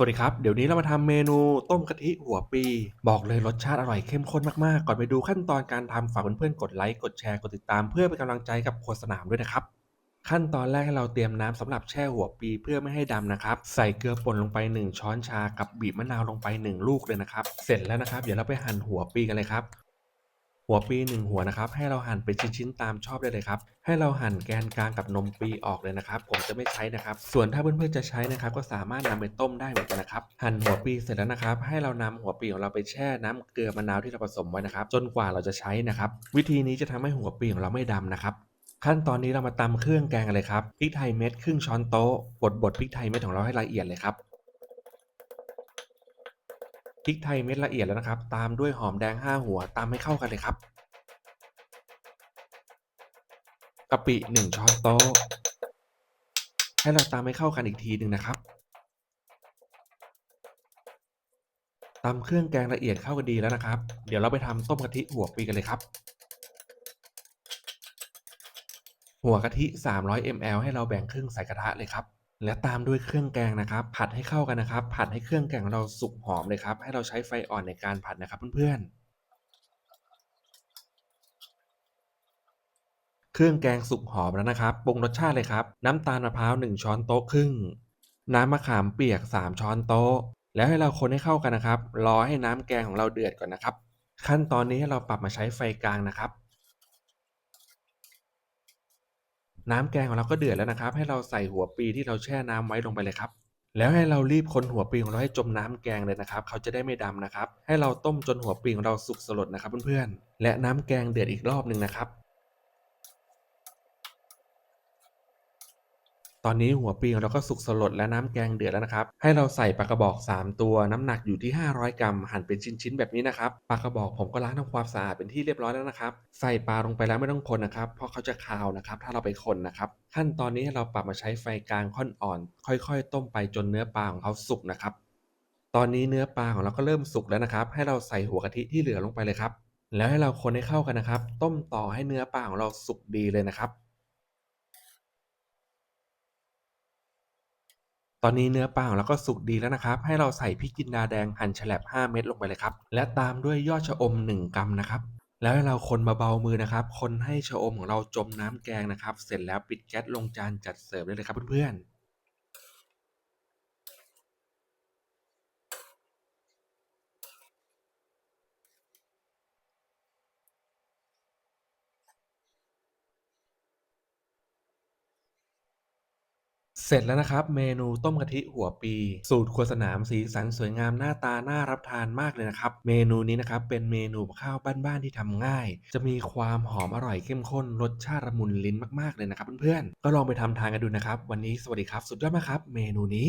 วัสดีครับ เดี๋ยวนี้เรามาทำเมนูต้มกะทิหัวปี บอกเลยรสชาติอร่อยเข้มข้นมาก ๆ ก่อนไปดูขั้นตอนการทำฝากเพื่อนๆกดไลค์ กดแชร์ กดติดตามเพื่อเป็นกำลังใจกับโฆษณามด้วยนะครับ ขั้นตอนแรกให้เราเตรียมน้ำสำหรับแช่หัวปีเพื่อไม่ให้ดำนะครับ ใส่เกลือป่นลงไป 1 ช้อนชากับบีบมะนาวลงไป 1 ลูกเลยนะครับ เสร็จแล้วนะครับ เดี๋ยวเราไปหั่นหัวปีกันเลยครับ หัวปีหนึ่งหัวนะครับ ให้เราหั่นเป็นชิ้นๆตามชอบได้เลยครับ ให้เราหั่นแกนกลางกับนมปีออกเลยนะครับ ผมจะไม่ใช้นะครับ ส่วนถ้าเพื่อนๆจะใช้นะครับ ก็สามารถนำไปต้มได้เหมือนกันนะครับ หั่นหัวปีเสร็จแล้วนะครับ ให้เรานำหัวปีของเราไปแช่น้ำเกลือมะนาวที่เราผสมไว้นะครับ จนกว่าเราจะใช้นะครับ วิธีนี้จะทำให้หัวปีของเราไม่ดำนะครับขั้นตอนนี้เรามาตำเครื่องแกงกันเลยครับพริกไทยเม็ดครึ่งช้อนโต๊ะบดบดพริกไทยเม็ดของเราให้ละเอียดเลยครับ ริกไทยเม็ดละเอียดแล้วนะครับ ตามด้วยหอมแดง 5 หัวตามให้เข้ากันเลยครับกะปิ 1 ช้อนโต๊ะ ให้เราตามให้เข้ากันอีกทีหนึ่งนะครับตำเครื่องแกงละเอียดเข้ากันดีแล้วนะครับ เดี๋ยวเราไปทำต้มกะทิหัวปีกันเลยครับ หัวกะทิ 300 ml ให้เราแบ่งครึ่งใส่กระทะเลยครับ และตามด้วยเครื่องแกงนะครับ ผัดให้เข้ากันนะครับ ผัดให้เครื่องแกงเราสุกหอมเลยครับ ให้เราใช้ไฟอ่อนในการผัดนะครับเพื่อนๆเครื่องแกงสุกหอมแล้วนะครับ ปรุงรสชาติเลยครับ น้ำตาลมะพร้าว 1 ช้อนโต๊ะครึ่ง น้ำมะขามเปียก 3 ช้อนโต๊ะ แล้วให้เราคนให้เข้ากันนะครับ รอให้น้ำแกงของเราเดือดก่อนนะครับ ขั้นตอนนี้ให้เราปรับมาใช้ไฟกลางนะครับ น้ำแกงของเราก็เดือดแล้วนะครับ ให้เราใส่หัวปีที่เราแช่น้ำไว้ลงไปเลยครับ แล้วให้เรารีบคนหัวปีของเราให้จมน้ำแกงเลยนะครับ เขาจะได้ไม่ดำนะครับ ให้เราต้มจนหัวปีของเราสุกสลดนะครับเพื่อนๆ และน้ำแกงเดือดอีกรอบหนึ่งนะครับ ตอนนี้หัวปีของเราก็สุกสลดและน้ำแกงเดือดแล้วนะครับ ให้เราใส่ปลากระบอก 3 ตัวน้ำหนักอยู่ที่ 500 กรัมหั่นเป็นชิ้นๆแบบนี้นะครับปลากระบอกผมก็ล้างทำความสะอาดเป็นที่เรียบร้อยแล้วนะครับ ใส่ปลาลงไปแล้วไม่ต้องคนนะครับ เพราะเขาจะคาวนะครับ ถ้าเราไปคนนะครับ ขั้นตอนนี้เราปรับมาใช้ไฟกลางค่อนอ่อน ค่อยๆ ต้มไปจนเนื้อปลาของเขาสุกนะครับ ตอนนี้เนื้อปลาของเราก็เริ่มสุกแล้วนะครับ ให้เราใส่หัวกะทิที่เหลือลงไปเลยครับ แล้วให้เราคนให้เข้ากันนะครับ ต้มต่อให้เนื้อปลาของเราสุกดีเลยนะครับ ตอนนี้เนื้อปลาของเราก็สุกดีแล้วนะครับ ให้เราใส่พริกจินดาแดงหั่นแฉลบ 5 เม็ดลงไปเลยครับ และตามด้วยยอดชะอม 1 กรัมนะครับ แล้วให้เราคนเบาๆมือนะครับ คนให้ชะอมของเราจมน้ำแกงนะครับ เสร็จแล้วปิดแก๊สลงจานจัดเสิร์ฟได้เลยครับเพื่อนๆ เสร็จแล้วนะครับ เมนูต้มกะทิหัวปี สูตรครัวสนามสีสันสวยงามหน้าตาน่ารับทานมากเลยนะครับ เมนูนี้นะครับเป็นเมนูข้าวบ้านๆที่ทำง่าย จะมีความหอมอร่อยเข้มข้นรสชาติละมุนลิ้นมากๆเลยนะครับเพื่อนๆก็ลองไปทำทานกันดูนะครับ วันนี้สวัสดีครับ สุดยอดมากครับ เมนูนี้